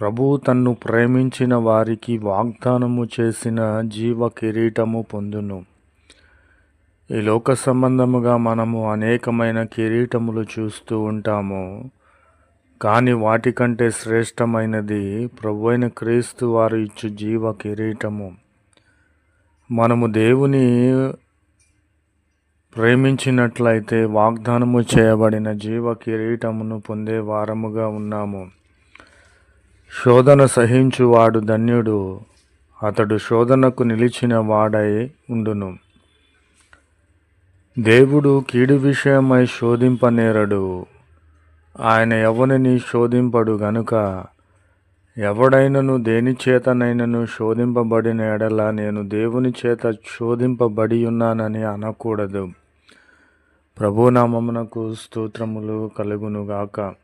ప్రభువు తన్ను ప్రేమించిన వారికి వాగ్దానము చేసిన జీవ కిరీటము పొందును. ఈ లోక సంబంధముగా మనము అనేకమైన కిరీటములు చూస్తూ ఉంటాము. కానీ వాటికంటే శ్రేష్టమైనది ప్రభు అయిన క్రీస్తు వారు ఇచ్చు జీవ కిరీటము. మనము దేవుని ప్రేమించినట్లయితే వాగ్దానము చేయబడిన జీవ కిరీటమును పొందే వారముగా ఉన్నాము. శోధన సహించువాడు ధన్యుడు అతడు శోధనకు నిలిచిన వాడై ఉండును. దేవుడు కీడు విషయమై శోధింపనేరడు. ఆయన ఎవరిని శోధింపడు గనుక ఎవడైనను దేని చేతనైనను శోధింపబడిన ఎడల నేను దేవుని చేత శోధింపబడి ఉన్నానని అనకూడదు. ప్రభునామమునకు స్తోత్రములు కలుగునుగాక.